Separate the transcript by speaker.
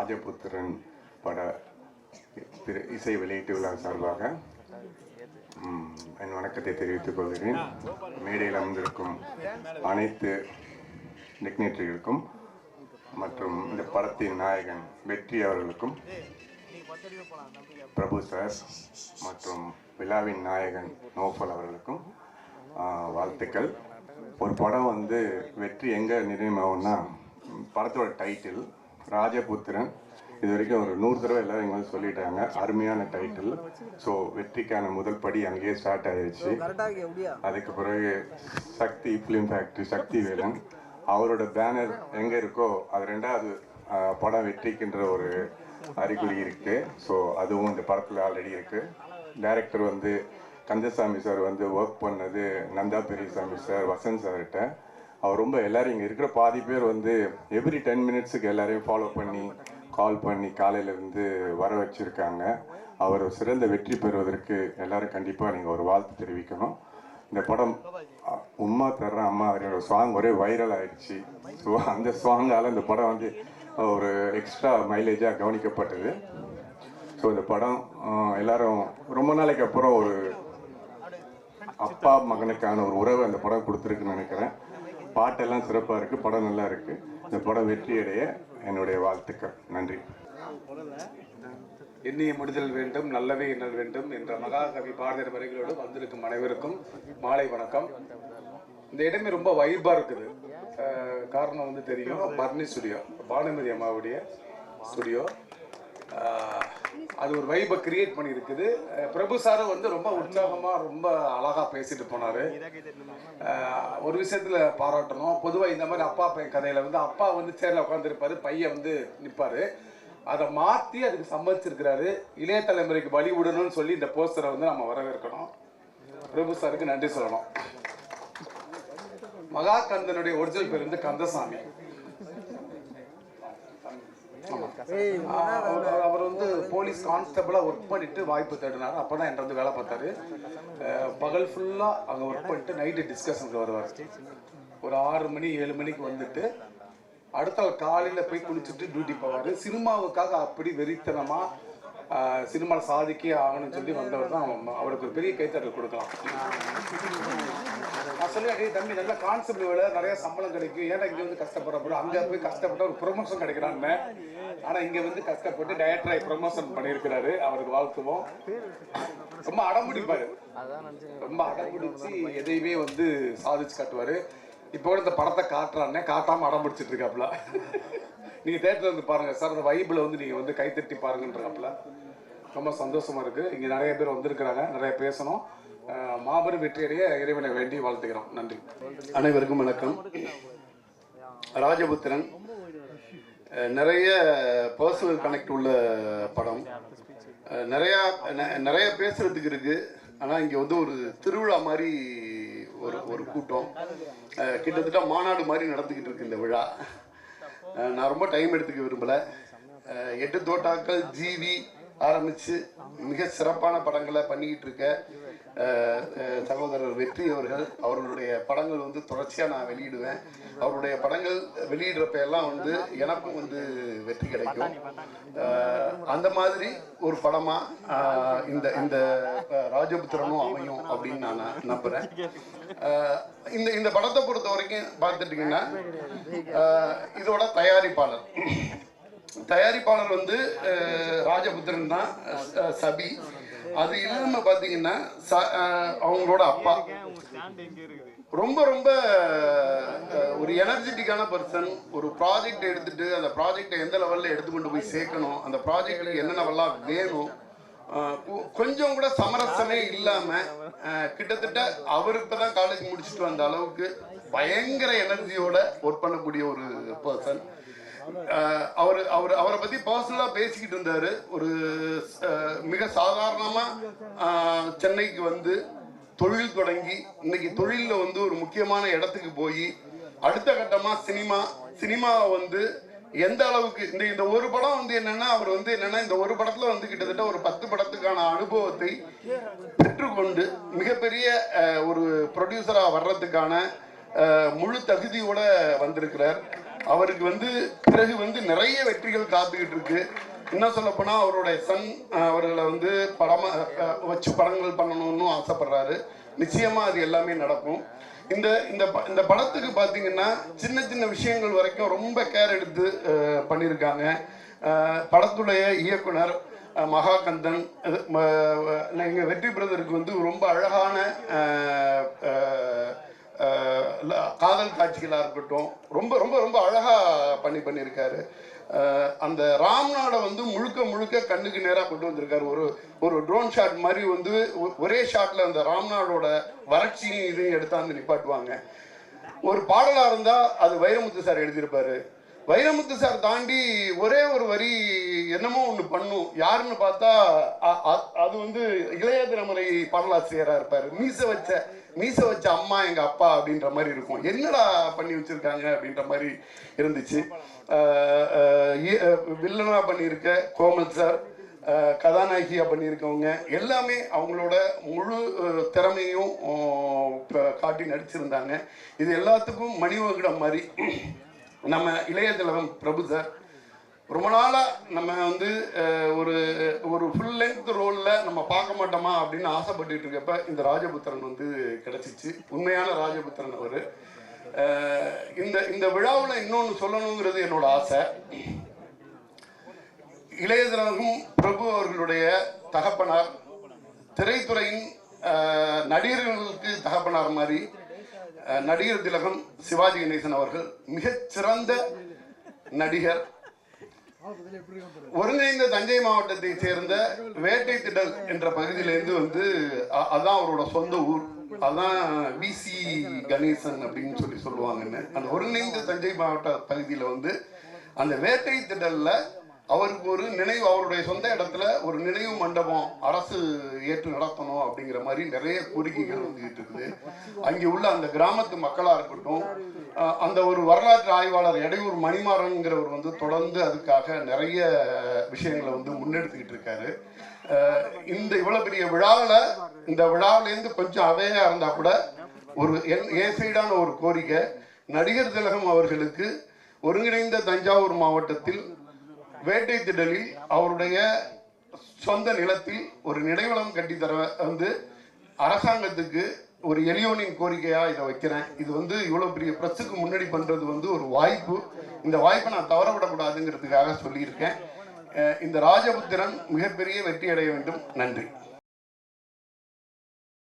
Speaker 1: ராஜபுத்திரன் பட திரு இசை வெளியீட்டு விழா சார்பாக என் வணக்கத்தை தெரிவித்துக் கொள்கிறேன். மேடையில் அமர்ந்திருக்கும் அனைத்து டிக்னேட்டரிகளுக்கும் மற்றும் இந்த படத்தின் நாயகன் வெற்றி அவர்களுக்கும் பிரபு சார் மற்றும் விழாவின் நாயகன் நோஃபல் அவர்களுக்கும் வாழ்த்துக்கள். ஒரு படம் வந்து வெற்றி எங்கே நிர்ணயமாகும்னா படத்தோட டைட்டில் ராஜபுத்திரன். இது வரைக்கும் ஒரு நூறு தடவை எல்லாரும் இங்கே வந்து சொல்லிட்டாங்க. அருமையான டைட்டில் ஸோ வெற்றிக்கான முதல் படி அங்கேயே ஸ்டார்ட் ஆயிடுச்சு அதுக்கு பிறகு சக்தி ஃபிலிம் ஃபேக்ட்ரி சக்தி வேலன். அவரோட பேனர் எங்கே இருக்கோ அது ரெண்டாவது படம் வெற்றிக்கின்ற ஒரு அறிகுறி இருக்கு. ஸோ அதுவும் இந்த படத்தில் ஆல்ரெடி இருக்கு. டைரக்டர் வந்து கந்தசாமி சார் வந்து ஒர்க் பண்ணது நந்தா பெரியசாமி சார் வசந்த் சார்கிட்ட அவர் ரொம்ப எல்லாரும் இங்கே இருக்கிற பாதி பேர் வந்து எவ்ரி டென் மினிட்ஸுக்கு எல்லாரையும் ஃபாலோ பண்ணி கால் பண்ணி காலையிலேருந்து வர வச்சுருக்காங்க. அவர் சிறந்த வெற்றி பெறுவதற்கு எல்லாரும் கண்டிப்பாக நீங்கள் ஒரு வாழ்த்து தெரிவிக்கணும். இந்த படம் உமா உம்மா தர்ற அம்மா அவரோட சாங் ஒரே வைரல் ஆயிடுச்சு. ஸோ அந்த சாங்கால் இந்த படம் வந்து ஒரு எக்ஸ்ட்ரா மைலேஜாக கவனிக்கப்பட்டது. ஸோ இந்த படம் எல்லாரும் ரொம்ப நாளைக்கு அப்புறம் ஒரு அப்பா மகனுக்கான ஒரு உறவை அந்த படம் கொடுத்துருக்குன்னு நினைக்கிறேன். பாட்டெல்லாம் சிறப்பாக இருக்குது படம் நல்லா இருக்குது இந்த படம் வெற்றியடைய என்னுடைய வாழ்த்துக்கள். நன்றி.
Speaker 2: எண்ணிய முடிதல் வேண்டும் நல்லவே எண்ணல் வேண்டும் என்ற மகாகவி பாரதியர் வரிகளோடு வந்திருக்கும் அனைவருக்கும் மாலை வணக்கம். இந்த இடமே ரொம்ப வைபாக இருக்குது. காரணம் வந்து தெரியும். பர்னி ஸ்டுடியோ பானுமதி அம்மாவுடைய ஸ்டுடியோ. அது ஒரு வைபை கிரியேட் பண்ணியிருக்குது. அஹ் பிரபு சாரும் வந்து ரொம்ப உற்சாகமாக ரொம்ப அழகாக பேசிட்டு போனார். ஒரு விஷயத்தில் பாராட்டணும். பொதுவாக இந்த மாதிரி அப்பா பையன் கதையில் வந்து அப்பா வந்து சேரில் உட்காந்துருப்பாரு பையன் வந்து நிற்பார் அதை மாற்றி அதுக்கு சம்மதிச்சிருக்கிறாரு. இளைய தலைமுறைக்கு வழி விடணும்னு சொல்லி இந்த போஸ்டரை வந்து நம்ம வரவேற்கணும். பிரபு சாருக்கு நன்றி சொல்லணும். மகாகந்தனுடைய ஒரிஜினல் பேர் வந்து கந்தசாமி. அவர் அவர் வந்து போலீஸ் கான்ஸ்டபிளா ஒர்க் பண்ணிட்டு வாய்ப்பு தேடினாரு. அப்பதான் என்கிட்ட வந்து வேலை பார்த்தாரு. பகல் ஃபுல்லா அங்க ஒர்க் பண்ணிட்டு நைட்டு டிஸ்கஷனுக்கு வருவார். ஒரு ஆறு மணி ஏழு மணிக்கு வந்துட்டு அடுத்த காலையில போய் குளிச்சுட்டு டியூட்டி போவாரு. சினிமாவுக்காக அப்படி வெறித்தனமா ஆஹ் சினிமாவில் சாதிக்கே ஆகணும்னு சொல்லி வந்தவர் தான் அவருக்கு ஒரு பெரிய கைத்தட்டல் கொடுக்கலாம். நான் சொல்லுவேன் தம்பி நல்ல கான்செப்ட் வேலை நிறைய சம்பளம் கிடைக்கும். ஏன்னா இங்கே வந்து கஷ்டப்படுற? அங்கே போய் கஷ்டப்பட்ட ஒரு ப்ரொமோஷன் கிடைக்கிறான்னு. ஆனால் இங்கே வந்து கஷ்டப்பட்டு டைரக்டராக ப்ரொமோஷன் பண்ணியிருக்கிறாரு. அவருக்கு வாழ்த்துவோம். ரொம்ப அடம்பிடிப்பாரு. ரொம்ப அடம்பிடிச்சு எதையுமே வந்து சாதிச்சு காட்டுவாரு. இப்போ கூட இந்த படத்தை காட்டுறான்னே காட்டாமல் அடம் பிடிச்சிட்டு இருக்காப்புல. நீங்க தேட்டரில் வந்து பாருங்க சார் அந்த வைபில் வந்து நீங்க வந்து கைத்தட்டி பாருங்கன்றாப்புல. ரொம்ப சந்தோஷமா இருக்கு. இங்க நிறைய பேர் வந்திருக்கிறாங்க. நிறைய பேசணும். மாபெரும் வெற்றியடைய இறைவனை வேண்டி வாழ்த்துக்கிறோம் நன்றி. அனைவருக்கும் வணக்கம். ராஜபுத்திரன் நிறைய பர்சனல் கனெக்ட் உள்ள படம். நிறையா நிறைய நிறைய பேசுறதுக்கு இருக்கு. ஆனால் இங்கே வந்து ஒரு திருவிழா மாதிரி ஒரு ஒரு கூட்டம். கிட்டத்தட்ட மாநாடு மாதிரி நடந்துக்கிட்டு இருக்கு இந்த விழா. நான் ரொம்ப டைம் எடுத்துக்க விரும்பலை. எட்டு தோட்டாக்கள் ஜிவி ஆரம்பிச்சு மிக சிறப்பான படங்களை பண்ணிக்கிட்டு இருக்க சகோதரர் வெற்றி அவர்கள் அவர்களுடைய படங்கள் வந்து தொடர்ச்சியாக நான் வெளியிடுவேன். அவருடைய படங்கள் வெளியிடுறப்ப எல்லாம் வந்து எனக்கும் வந்து வெற்றி கிடைக்கும். அந்த மாதிரி ஒரு படமா இந்த இந்த ராஜபுத்திரனும் அமையும் அப்படின்னு நான் நம்புறேன். இந்த இந்த படத்தை பொறுத்த வரைக்கும் பார்த்துட்டீங்கன்னா இதோட தயாரிப்பாளர். தயாரிப்பாளர் வந்து ராஜபுத்திரன் தான் சபி. அது இல்லாம பாத்தீங்கன்னா ச- அவங்களோட அப்பா. ரொம்ப ரொம்ப ஒரு எனர்ஜெட்டிக்கான பர்சன் ஒரு ப்ராஜெக்ட் எடுத்துட்டு அந்த ப்ராஜெக்டை எந்த லெவல்ல எடுத்து கொண்டு போய் சேர்க்கணும் அந்த ப்ராஜெக்ட்டுக்கு என்னென்னவெல்லாம் வேணும் கொஞ்சம் கூட சமரசமே இல்லாம கிட்டத்தட்ட அவர் இப்பதான் காலேஜ் முடிச்சுட்டு வந்த அளவுக்கு பயங்கர எனர்ஜியோட ஒர்க் பண்ணக்கூடிய ஒரு பர்சன் அவர் அவர் அவரை பத்தி பர்சனலா பேசிக்கிட்டு இருந்தாரு. ஒரு மிக சாதாரணமா சென்னைக்கு வந்து தொழில் தொடங்கி இன்னைக்கு தொழிலில் வந்து ஒரு முக்கியமான இடத்துக்கு போய் அடுத்த கட்டமா சினிமா சினிமாவை வந்து எந்த அளவுக்கு இந்த இந்த ஒரு படம் வந்து என்னன்னா அவர் வந்து என்னன்னா இந்த ஒரு படத்துல வந்து கிட்டத்தட்ட ஒரு பத்து படத்துக்கான அனுபவத்தை பெற்றுக்கொண்டு மிகப்பெரிய ஒரு ப்ரொடியூசரா வர்றதுக்கான முழு தகுதியோட வந்திருக்கிறார். அவருக்கு வந்து பிறகு வந்து நிறைய வெற்றிகள் காத்துக்கிட்டு இருக்கு. இன்னும் சொல்ல போனா அவருடைய சன் அவர்களை வந்து படமாக வச்சு படங்கள் பண்ணணும்னு ஆசைப்படுறாரு. நிச்சயமா அது எல்லாமே நடக்கும். இந்த இந்த ப- இந்த படத்துக்கு பார்த்தீங்கன்னா சின்ன சின்ன விஷயங்கள் வரைக்கும் ரொம்ப கேர் எடுத்து பண்ணியிருக்காங்க. படத்துடைய இயக்குனர் மகாகந்தன் இது, எங்க வெற்றி பிரதருக்கு வந்து ரொம்ப அழகான காட்சிகளாக இருக்கட்டும் ரொம்ப ரொம்ப ரொம்ப அழகாக பண்ணி பண்ணியிருக்காரு. அந்த ராம்நாடை வந்து முழுக்க முழுக்க கண்ணுக்கு நேராக கொண்டு வந்திருக்காரு. ஒரு ஒரு ட்ரோன் ஷாட் மாதிரி வந்து ஒ- ஒரே ஷாட்டில் அந்த ராம்நாடோட வறட்சியும் இதையும் எடுத்தாந்து நிப்பாட்டுவாங்க. ஒரு பாடலாக இருந்தால் அது வைரமுத்து சார் எழுதியிருப்பாரு. வைரமுத்து சார் தாண்டி ஒரே ஒரு வரி என்னமோ ஒன்று பண்ணும். யாருன்னு பார்த்தா அ- அ- அது வந்து இளைய தினமுறை பாடலாசிரியரா இருப்பார். மீச வச்ச மீச வச்ச அம்மா எங்கள் அப்பா அப்படின்ற மாதிரி இருக்கும். என்னடா பண்ணி வச்சுருக்காங்க அப்படின்ற மாதிரி இருந்துச்சு. வில்லனாக பண்ணியிருக்க கோமல் சார் கதாநாயகியாக பண்ணியிருக்கவங்க எல்லாமே அவங்களோட முழு திறமையும் காட்டி நடிச்சிருந்தாங்க. இது எல்லாத்துக்கும் மணிவகிடம் மாதிரி நம்ம இளைய தலைவன் பிரபு சார். ரொம்ப நாளாக நம்ம வந்து ஒரு ஒரு ஃபுல் லென்த் ரோலில் நம்ம பார்க்க மாட்டோமா அப்படின்னு ஆசைப்பட்டுட்டு இருக்கப்ப இந்த ராஜபுத்திரன் வந்து கிடச்சிச்சு. உண்மையான ராஜபுத்திரன் அவர். இந்த இந்த விழாவில் இன்னொன்று சொல்லணுங்கிறது என்னோட ஆசை. இளையதிலகம் பிரபு அவர்களுடைய தகப்பனார் திரைத்துறையின் நடிகர்களுக்கு தகப்பனார் மாதிரி நடிகர் திலகம் சிவாஜி கணேசன் அவர்கள் மிகச்சிறந்த நடிகர். ஒருங்கிணைந்த தஞ்சை மாவட்டத்தை சேர்ந்த வேட்டை திடல் என்ற பகுதியிலேருந்து வந்து அதான் அவரோட சொந்த ஊர். அதான் விசி கணேசன் அப்படின்னு சொல்லி சொல்லுவாங்கன்னு. அந்த ஒருங்கிணைந்த தஞ்சை மாவட்ட பகுதியில் வந்து அந்த வேட்டை திடல்ல அவருக்கு ஒரு நினைவு அவருடைய சொந்த இடத்துல ஒரு நினைவு மண்டபம் அரசு ஏற்று நடத்தணும் அப்படிங்கிற மாதிரி நிறைய கோரிக்கைகள் வந்துகிட்டு இருக்குது. அங்கே உள்ள அந்த கிராமத்து மக்களாக இருக்கட்டும் அந்த ஒரு வரலாற்று ஆய்வாளர் எடையூர் மணிமாறன்கிறவர் வந்து தொடர்ந்து அதுக்காக நிறைய விஷயங்களை வந்து முன்னெடுத்துக்கிட்டு இருக்காரு. இந்த இவ்வளோ பெரிய விழாவில் இந்த விழாவிலேருந்து கொஞ்சம் அவையாக இருந்தால் கூட ஒரு என் என் சைடான ஒரு கோரிக்கை நடிகர் திலகம் அவர்களுக்கு ஒருங்கிணைந்த தஞ்சாவூர் மாவட்டத்தில் வேட்டை திடலில் அவருடைய சொந்த நிலத்தில் ஒரு நினைவளம் கட்டித்தர வந்து அரசாங்கத்துக்கு ஒரு எளியோனின் கோரிக்கையா இதை வைக்கிறேன். இது வந்து இவ்வளவு பெரிய பிரஸுக்கு முன்னாடி பண்றது வந்து ஒரு வாய்ப்பு. இந்த வாய்ப்பை நான் தவற விடக்கூடாதுங்கிறதுக்காக சொல்லியிருக்கேன் இந்த ராஜபுத்திரன் மிகப்பெரிய வெற்றி அடைய வேண்டும். நன்றி.